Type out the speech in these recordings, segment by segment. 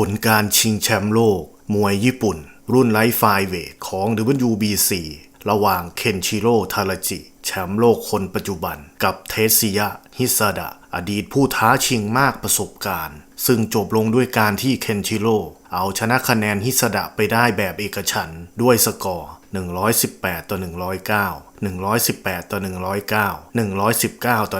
ผลการชิงแชมป์โลก มวยญี่ปุ่น รุ่นไลท์ไฟเวทของ WBC ระหว่างเคนชิโร่ทาราจิ แชมป์โลกคนปัจจุบัน กับเทสซิยะ ฮิซาดะ อดีตผู้ท้าชิงมากประสบการณ์ ซึ่งจบลงด้วยการที่เคนชิโร่เอาชนะคะแนนฮิซาดะไปได้แบบเอกฉันด้วยสกอร์ 118 ต่อ 109 118 ต่อ 109 119 ต่อ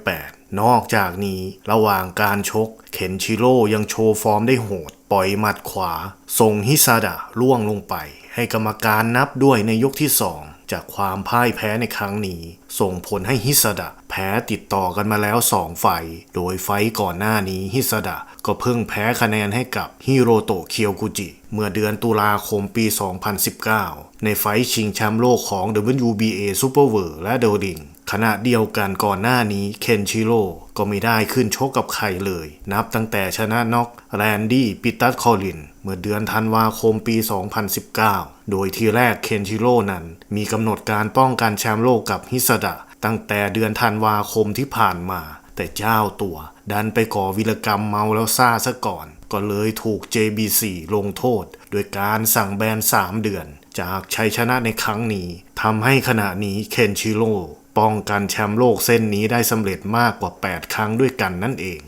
108 นอกจากนี้ระหว่างการชกเคนชิโร่ยังโชว์ฟอร์มได้โหด ปล่อยหมัดขวา ส่งฮิซาดะล่วงลงไป ให้กรรมการนับด้วยในยกที่ 2 จากความพ่ายแพ้ในครั้งนี้ ส่งผลให้ฮิซาดะ พ้ติดต่อกันมาแล้ว 2 ไฟ โดยไฟก่อนหน้านี้ฮิซาดะก็เพิ่งแพ้คะแนนให้กับฮิโรโตะเคียวกุจิ เมื่อเดือนตุลาคมปี 2019 ในไฟชิงแชมป์โลกของ WBA Super w o r และเดลิงขณะเดียวกันก่อนหน้านี้เคนชิโร่ก็ไม่ได้ขึ้นชกกับใครเลย นับตั้งแต่ชนะน็อกแรนดี้ปิตัสคอลิน เมื่อเดือนธันวาคมปี 2019 โดยทีแรกเคนชิโร่นั้น มีกำหนดการป้องกันแชมป์โลกกับฮิสดะ ตั้งแต่เดือนธันวาคมที่ผ่านมา แต่เจ้าตัวดันไปก่อวิรกรรมเมาแล้วซ่าซะก่อน ก็เลยถูก JBC ลงโทษ โดยการสั่งแบน 3 เดือน จากชัยชนะในครั้งนี้ทำให้ขณะนี้เคนชิโร่ป้องกันแชมป์โลกเส้นนี้ได้สำเร็จมากกว่า 8 ครั้งด้วยกันนั่นเอง